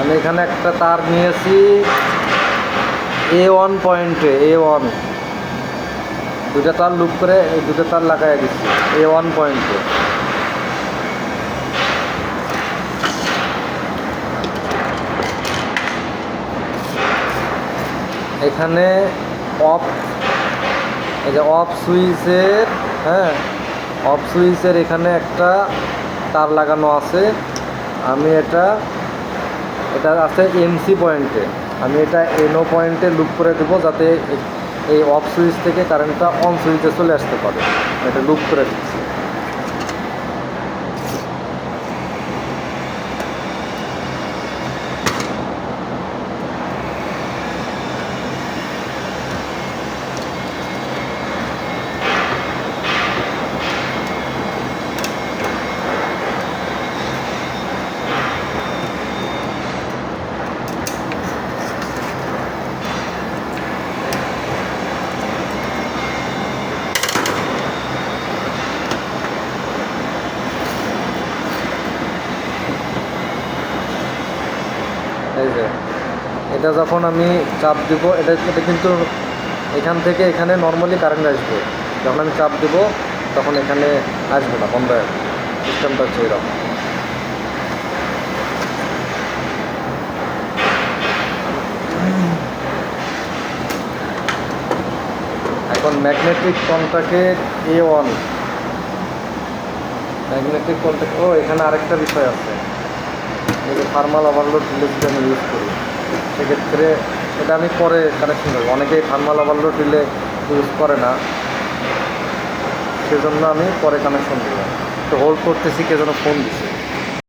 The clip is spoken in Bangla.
আমি এখানে একটা তার নিয়েছি এ ওয়ান পয়েন্টে এ ওয়ান দুটা তার লুপ করে দুটো তার লাগাই দিচ্ছি এ ওয়ান পয়েন্টে এখানে অফ এই যে অফ সুইচের হ্যাঁ অফ সুইচের এখানে একটা তার লাগানো আছে। আমি এটা এটা আছে এমসি পয়েন্টে আমি এটা এনও পয়েন্টে লুপ করে দেবো যাতে এই অফ সুইচ থেকে কারেন্টটা অন সুইচে চলে আসতে পারে। এটা লুপ করে দিচ্ছি। এই যে, এটা যখন আমি চাপ দিব, এটা এটা কিন্তু এখান থেকে এখানে নর্মালি কারেন্ট আসবে। যখন আমি চাপ দিব, তখন এখানে আসবে না, বন্ধ হয়ে সিস্টেমটা হচ্ছে এরকম। এখন ম্যাগনেটিক কন্ট্যাক্টের এ ওয়ান ম্যাগনেটিক কন্ট্যাক্ট ও, এখানে আরেকটা বিষয় আছে। এই ফার্মাল ওভারলোড রিলে আমি ইউজ করি। সেক্ষেত্রে এটা আমি পরে কানেকশন করব। অনেকেই থার্মাল ওভারলোড রিলে ইউজ করে না। সেজন্য আমি পরে কানেকশন দিলাম তো হোল্ড করতেছি কে যেন ফোন দিচ্ছে